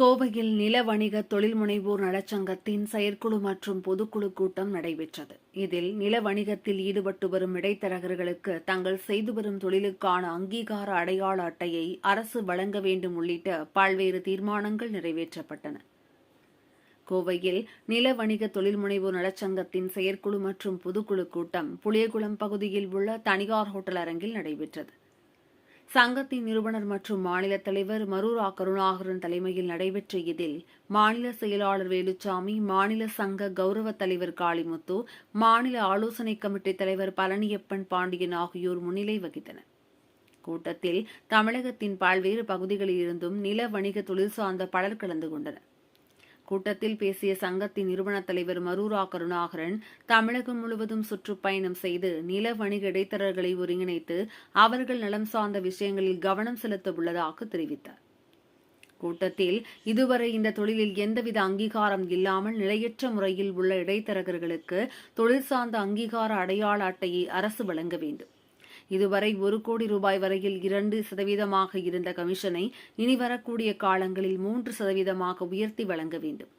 கோவையில் நில வணிக தொழில் முனைவோர் நலச்சங்கத்தின் செயற்குழு மற்றும் பொதுக்குழு கூட்டம் நடைபெற்றது. இதில் நில வணிகத்தில் ஈடுபட்டு வரும் இடைத்தரகர்களுக்கு தங்கள் செய்து வரும் தொழிலுக்கான அங்கீகார அடையாள அட்டையை அரசு வழங்க வேண்டும் உள்ளிட்ட பல்வேறு தீர்மானங்கள் நிறைவேற்றப்பட்டன. கோவையில் நில வணிக தொழில் முனைவோர் நலச்சங்கத்தின் செயற்குழு மற்றும் பொதுக்குழு கூட்டம் புளியகுளம் பகுதியில் உள்ள தனியார் ஹோட்டல் அரங்கில் நடைபெற்றது. சங்கத்தின் நிறுவனர் மற்றும் மாநில தலைவர் மரூரா கருணாகரன் தலைமையில் நடைபெற்ற இதில் மாநில செயலாளர் வேலுச்சாமி மாநில சங்க கௌரவ தலைவர் காளிமுத்து மாநில ஆலோசனை கமிட்டி தலைவர் பழனியப்பன் பாண்டியன் ஆகியோர் முன்னிலை வகித்தனர். கூட்டத்தில் தமிழகத்தின் பல்வேறு பகுதிகளில் இருந்தும் நில வணிக தொழில் சார்ந்த பலர் கலந்து கொண்டனர். கூட்டத்தில் பேசிய சங்கத்தின் நிறுவன தலைவர் மரூரா கருணாகரன் தமிழகம் முழுவதும் சுற்றுப்பயணம் செய்து நில வணிக இடைத்தரகர்களை ஒருங்கிணைத்து அவர்கள் நலம் சார்ந்த விஷயங்களில் கவனம் செலுத்த உள்ளதாக தெரிவித்தார். கூட்டத்தில் இதுவரை இந்த தொழிலில் எந்தவித அங்கீகாரம் இல்லாமல் நிலையற்ற முறையில் உள்ள இடைத்தரகர்களுக்கு தொழில் சார்ந்த அங்கீகார அடையாள அட்டையை அரசு வழங்க வேண்டும். இதுவரை ஒரு கோடி ரூபாய் வரையில் இரண்டு சதவீதமாக இருந்த கமிஷனை இனி வரக்கூடிய காலங்களில் மூன்று சதவீதமாக உயர்த்தி வழங்க வேண்டும்.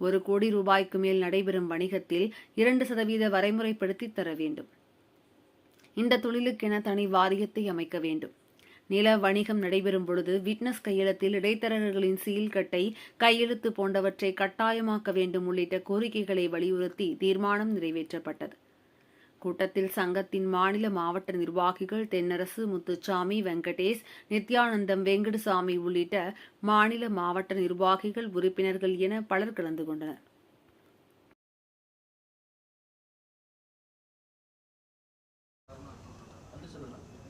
ஒரு கோடி ரூபாய்க்கு மேல் நடைபெறும் வணிகத்தில் இரண்டு சதவீத வரைமுறைப்படுத்தி தர வேண்டும். இந்த தொழிலுக்கென தனி வாரியத்தை அமைக்க வேண்டும். நில வணிகம் நடைபெறும் பொழுது விட்னஸ் கையெழுத்தில் இடைத்தரகர்களின் சீல்கட்டை கையெழுத்து போன்றவற்றை கட்டாயமாக்க வேண்டும் உள்ளிட்ட கோரிக்கைகளை வலியுறுத்தி தீர்மானம் நிறைவேற்றப்பட்டது. கூட்டத்தில் சங்கத்தின் மாநில மாவட்ட நிர்வாகிகள் தென்னரசு முத்துச்சாமி வெங்கடேஷ் நித்யானந்தம் வெங்கடசாமி உள்ளிட்ட மாநில மாவட்ட நிர்வாகிகள் உறுப்பினர்கள் என பலர் கலந்து கொண்டனர்.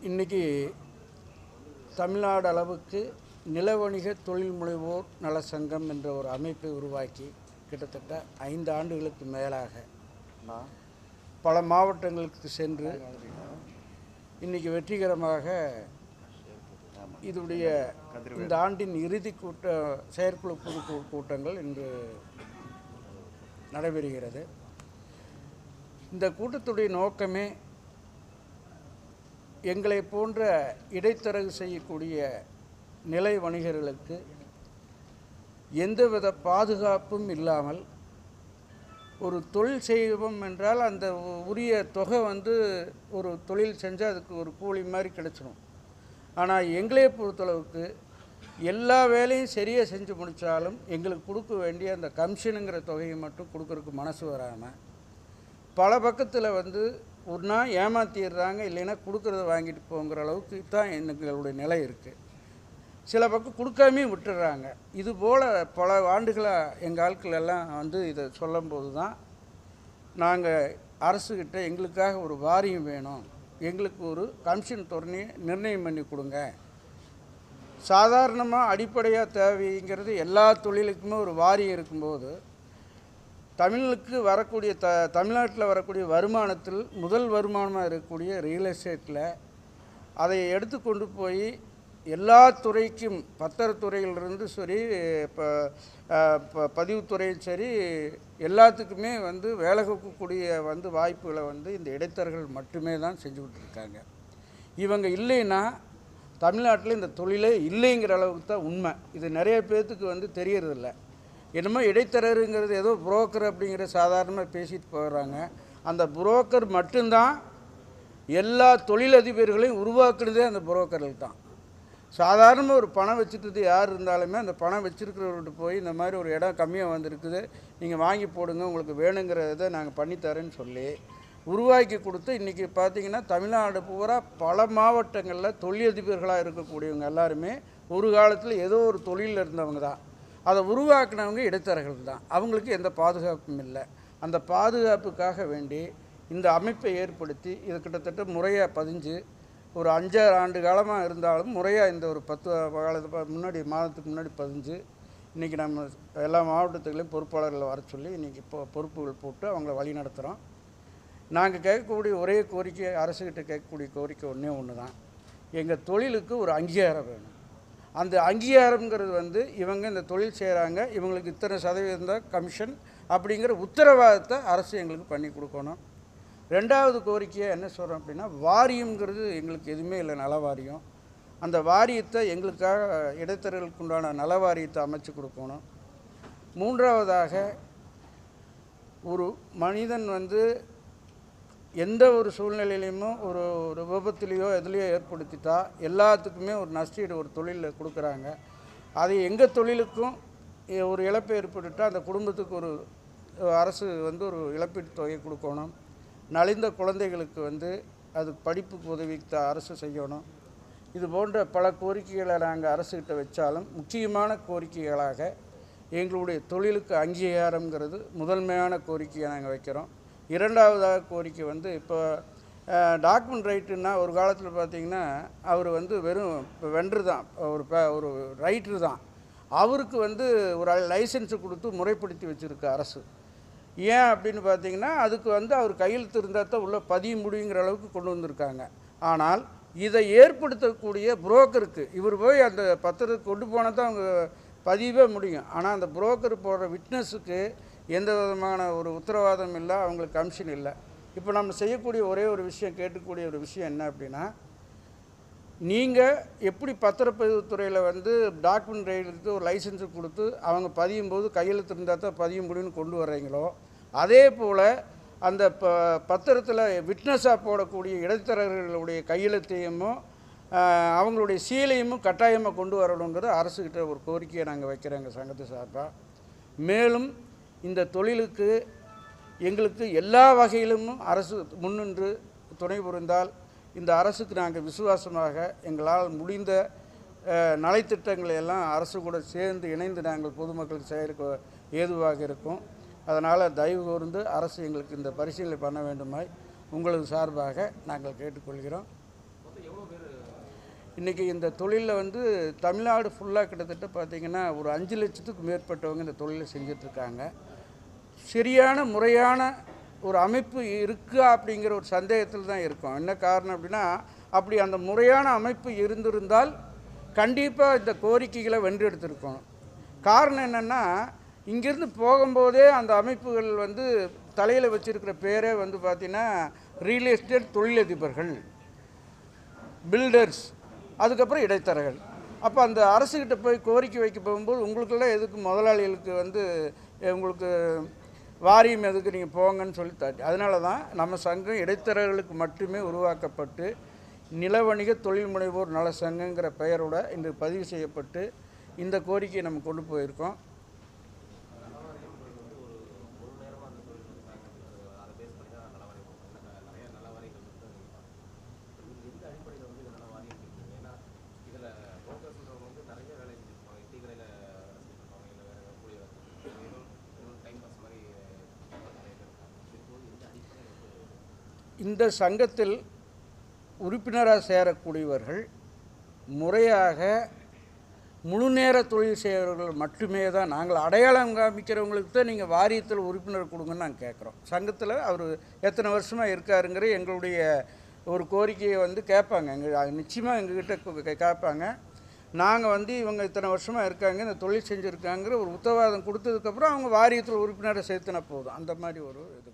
இன்னைக்கு தமிழ்நாடு அளவுக்கு நிலவணிக தொழில் முனைவோர் நல சங்கம் என்ற ஒரு அமைப்பை உருவாக்கி கிட்டத்தட்ட ஐந்து ஆண்டுகளுக்கு மேலாக பல மாவட்டங்களுக்கு சென்று இன்றைக்கி வெற்றிகரமாக இதனுடைய இந்த ஆண்டின் இறுதி கூட்ட செயற்குழு பொது கூட்டங்கள் இன்று நடைபெறுகிறது. இந்த கூட்டத்துடைய நோக்கமே எங்களை போன்ற இடைத்தரகு செய்யக்கூடிய நிலை வணிகர்களுக்கு எந்தவித பாதுகாப்பும் இல்லாமல் ஒரு தொழில் செய்வோம் என்றால் அந்த உரிய தொகை வந்து ஒரு தொழில் செஞ்சால் அதுக்கு ஒரு கூலி மாதிரி கிடச்சிடும் ஆனால் எங்களையே பொறுத்தளவுக்கு எல்லா வேலையும் சரியாக செஞ்சு முடித்தாலும் எங்களுக்கு கொடுக்க வேண்டிய அந்த கமிஷனுங்கிற தொகையை மட்டும் கொடுக்குறதுக்கு மனசு வராமல் பல பக்கத்தில் வந்து ஒன்றா ஏமாற்றிடுறாங்க இல்லைன்னா கொடுக்குறத வாங்கிட்டு போங்கிற அளவுக்கு தான் எங்களுடைய நிலை இருக்குது சில பக்கம் கொடுக்காமே விட்டுடுறாங்க இது போல் பல ஆண்டுகளாக எங்கள் ஆட்கள் எல்லாம் வந்து இதை சொல்லும்போது தான் நாங்கள் அரசுக்கிட்ட எங்களுக்காக ஒரு வாரியம் வேணும். எங்களுக்கு ஒரு கமிஷன் துறையை நிர்ணயம் பண்ணி கொடுங்க. சாதாரணமாக அடிப்படையாக தேவைங்கிறது எல்லா தொழிலுக்குமே ஒரு வாரியம் இருக்கும்போது தமிழுக்கு வரக்கூடிய த தமிழ்நாட்டில் வரக்கூடிய வருமானத்தில் முதல் வருமானமாக இருக்கக்கூடிய ரியல் எஸ்டேட்டில் அதை எடுத்து கொண்டு போய் எல்லா துறைக்கும் பத்திரத்துறையிலிருந்து சரி இப்போ பதிவுத்துறையும் சரி எல்லாத்துக்குமே வந்து வேலை கொடுக்கக்கூடிய வந்து வாய்ப்புகளை வந்து இந்த இடைத்தரகர்கள் மட்டுமே தான் செஞ்சுக்கிட்டு இருக்காங்க இவங்க இல்லைன்னா தமிழ்நாட்டில் இந்த தொழிலே இல்லைங்கிற அளவுக்கு தான் உண்மை. இது நிறைய பேர்த்துக்கு வந்து தெரியறதில்ல. என்னமோ இடைத்தரகருங்கிறது ஏதோ புரோக்கர் அப்படிங்கிற சாதாரணமாக பேசிட்டு போகிறாங்க அந்த புரோக்கர் மட்டும்தான் எல்லா தொழிலதிபர்களையும் உருவாக்குனதே அந்த புரோக்கர்கள் தான். சாதாரணமாக ஒரு பணம் வச்சுட்டு யார் இருந்தாலுமே அந்த பணம் வச்சுருக்கிறவர்கிட்ட போய் இந்த மாதிரி ஒரு இடம் கம்மியாக வந்திருக்குது நீங்கள் வாங்கி போடுங்க உங்களுக்கு வேணுங்கிறத நாங்கள் பண்ணித்தரேன்னு சொல்லி உருவாக்கி கொடுத்து இன்றைக்கி பார்த்தீங்கன்னா தமிழ்நாடு பூரா பல மாவட்டங்களில் தொழிலதிபர்களாக இருக்கக்கூடியவங்க எல்லாருமே ஒரு காலத்தில் ஏதோ ஒரு தொழிலில் இருந்தவங்க தான். அதை உருவாக்குனவங்க இடைத்தரகர்கள் தான். அவங்களுக்கு எந்த பாதுகாப்பும் இல்லை. அந்த பாதுகாப்புக்காக வேண்டி இந்த அமைப்பை ஏற்படுத்தி இது கிட்டத்தட்ட முறையாக பதிஞ்சு ஒரு அஞ்சாறு ஆண்டு காலமாக இருந்தாலும் முறையாக இந்த ஒரு பத்து காலத்து முன்னாடி மாதத்துக்கு முன்னாடி பதிஞ்சு இன்றைக்கி நம்ம எல்லா மாவட்டத்துலேயும் பொறுப்பாளர்களை வர சொல்லி இன்றைக்கி இப்போ பொறுப்புகள் போட்டு அவங்கள வழி நடத்துகிறோம் நாங்கள் கேட்கக்கூடிய ஒரே கோரிக்கை அரசுக்கிட்ட கேட்கக்கூடிய கோரிக்கை ஒன்றே ஒன்று தான் எங்கள் தொழிலுக்கு ஒரு அங்கீகாரம் வேணும். அந்த அங்கீகாரங்கிறது வந்து இவங்க இந்த தொழில் செய்கிறாங்க இவங்களுக்கு இத்தனை சதவீதம் தான் கமிஷன் அப்படிங்கிற உத்தரவாதத்தை அரசு எங்களுக்கு பண்ணி கொடுக்கணும். ரெண்டாவது கோரிக்கையை என்ன சொல்கிறோம் அப்படின்னா வாரியங்கிறது எங்களுக்கு எதுவுமே இல்லை நல வாரியம் அந்த வாரியத்தை எங்களுக்காக இடைத்தரகளுக்கு உண்டான நல வாரியத்தை அமைச்சு கொடுக்கணும். மூன்றாவதாக ஒரு மனிதன் வந்து எந்த ஒரு சூழ்நிலையிலையுமோ ஒரு ஒரு விபத்துலேயோ எதுலேயோ ஏற்படுத்திட்டா எல்லாத்துக்குமே ஒரு நஷ்டீடு ஒரு தொழிலில் கொடுக்குறாங்க. அது எங்கள் தொழிலுக்கும் ஒரு இழப்பு ஏற்பட்டுட்டால் அந்த குடும்பத்துக்கு ஒரு அரசு வந்து ஒரு இழப்பீட்டு தொகை கொடுக்கணும். நலிந்த குழந்தைகளுக்கு வந்து அது படிப்புக்கு உதவி அரசு செய்யணும். இது போன்ற பல கோரிக்கைகளை நாங்கள் அரசுகிட்ட வச்சாலும் முக்கியமான கோரிக்கைகளாக எங்களுடைய தொழிலுக்கு அங்கீகாரங்கிறது முதன்மையான கோரிக்கையை நாங்கள் வைக்கிறோம். இரண்டாவதாக கோரிக்கை வந்து இப்போ டாக்குமெண்ட் ரைட்டுன்னா ஒரு காலத்தில் பார்த்தீங்கன்னா அவர் வந்து வெறும் இப்போ வென்று தான். ஒரு ப- ஒரு ரைட்ரு தான். அவருக்கு வந்து ஒரு லைசன்ஸு கொடுத்து முறைப்படுத்தி வச்சுருக்கு அரசு. ஏன் அப்படின்னு பார்த்தீங்கன்னா அதுக்கு வந்து அவர் கையெழுத்து இருந்தால் தான் உள்ள பதிய முடியுங்கிற அளவுக்கு கொண்டு வந்திருக்காங்க. ஆனால் இதை ஏற்படுத்தக்கூடிய புரோக்கருக்கு இவர் போய் அந்த பத்திரத்தை கொண்டு போனால் தான் அவங்க பதிவே முடியும். ஆனால் அந்த புரோக்கர் போடுற விட்னஸுக்கு எந்த விதமான ஒரு உத்தரவாதம் இல்லை அவங்களுக்கு கமிஷன் இல்லை. இப்போ நம்ம செய்யக்கூடிய ஒரே ஒரு விஷயம் கேட்கக்கூடிய ஒரு விஷயம் என்ன அப்படின்னா நீங்கள் எப்படி பத்திரப்பதிவுத்துறையில் வந்து டாக்குமெண்ட் ரைடுக்கு ஒரு லைசன்ஸு கொடுத்து அவங்க பதியும் போது கையெழுத்து இருந்தால் தான் பதிய முடியும்னு கொண்டு வர்றீங்களோ? அதே போல் அந்த ப பத்திரத்தில் விட்னஸாக போடக்கூடிய இடைத்தரகர்களுடைய கையெழுத்தையும் அவங்களுடைய சீலையும் கட்டாயமாக கொண்டு வரணுங்கிறது அரசுக்கிட்ட ஒரு கோரிக்கையை நாங்கள் வைக்கிறோங்க சங்கத்து சார்பாக மேலும் இந்த தொழிலுக்கு எங்களுக்கு எல்லா வகையிலும் அரசு முன்னின்று துணை புரிந்தால் இந்த அரசுக்கு நாங்கள் விசுவாசமாக எங்களால் முடிந்த நலத்திட்டங்களை நலைத்திட்டங்களை எல்லாம் அரசு கூட சேர்ந்து இணைந்து நாங்கள் பொதுமக்களுக்கு செய்ய ஏதுவாக இருக்கும். அதனால் தயவு கூர்ந்து அரசு எங்களுக்கு இந்த பரிசீலனை பண்ண வேண்டுமாய் உங்களது சார்பாக நாங்கள் கேட்டுக்கொள்கிறோம். இன்றைக்கி இந்த தொழிலில் வந்து தமிழ்நாடு ஃபுல்லாக கிட்டத்தட்ட பார்த்திங்கன்னா ஒரு அஞ்சு லட்சத்துக்கு மேற்பட்டவங்க இந்த தொழிலை செஞ்சிட்ருக்காங்க சரியான முறையான ஒரு அமைப்பு இருக்கா அப்படிங்கிற ஒரு சந்தேகத்தில் தான் இருக்கும். என்ன காரணம் அப்படின்னா அப்படி அந்த முறையான அமைப்பு இருந்திருந்தால் கண்டிப்பாக இந்த கோரிக்கைகளை வென்றெடுத்திருக்கணும் காரணம் என்னென்னா இங்கேருந்து போகும்போதே அந்த அமைப்புகள் வந்து தலையில் வச்சுருக்கிற பேரே வந்து பார்த்திங்கன்னா ரியல் எஸ்டேட் தொழிலதிபர்கள் பில்டர்ஸ் அதுக்கப்புறம் இடைத்தரகர்கள். அப்போ அந்த அரசுக்கிட்ட போய் கோரிக்கை வைக்க போகும்போது உங்களுக்கெல்லாம் எதுக்கு முதலாளிகளுக்கு வந்து உங்களுக்கு வாரியம் எதுக்கு நீங்கள் போங்கன்னு சொல்லி தாட்டி. அதனால தான் நம்ம சங்கம் இடைத்தரகர்களுக்கு மட்டுமே உருவாக்கப்பட்டு நிலவணிக தொழில் முனைவோர் நல சங்கங்கிற பெயரோட இன்று பதிவு செய்யப்பட்டு இந்த கோரிக்கையை நம்ம கொண்டு போயிருக்கோம். இந்த சங்கத்தில் உறுப்பினராக சேரக்கூடியவர்கள் முறையாக முழு நேர தொழில் செய்கிறவர்கள் மட்டுமே தான். நாங்கள் அடையாளம் காமிக்கிறவங்களுக்கு தான் நீங்கள் வாரியத்தில் உறுப்பினர் கொடுங்கன்னு நாங்கள் கேட்குறோம். சங்கத்தில் அவர் எத்தனை வருஷமாக இருக்காருங்கிற எங்களுடைய ஒரு கோரிக்கையை வந்து கேட்பாங்க. எங்கள் நிச்சயமாக எங்ககிட்ட கேட்பாங்க. நாங்கள் வந்து இவங்க இத்தனை வருஷமாக இருக்காங்க இந்த தொழில் செஞ்சுருக்காங்கிற ஒரு உத்தரவாதம் கொடுத்ததுக்கப்புறம் அவங்க வாரியத்தில் உறுப்பினரை சேர்த்துனா போதும். அந்த மாதிரி ஒரு இது.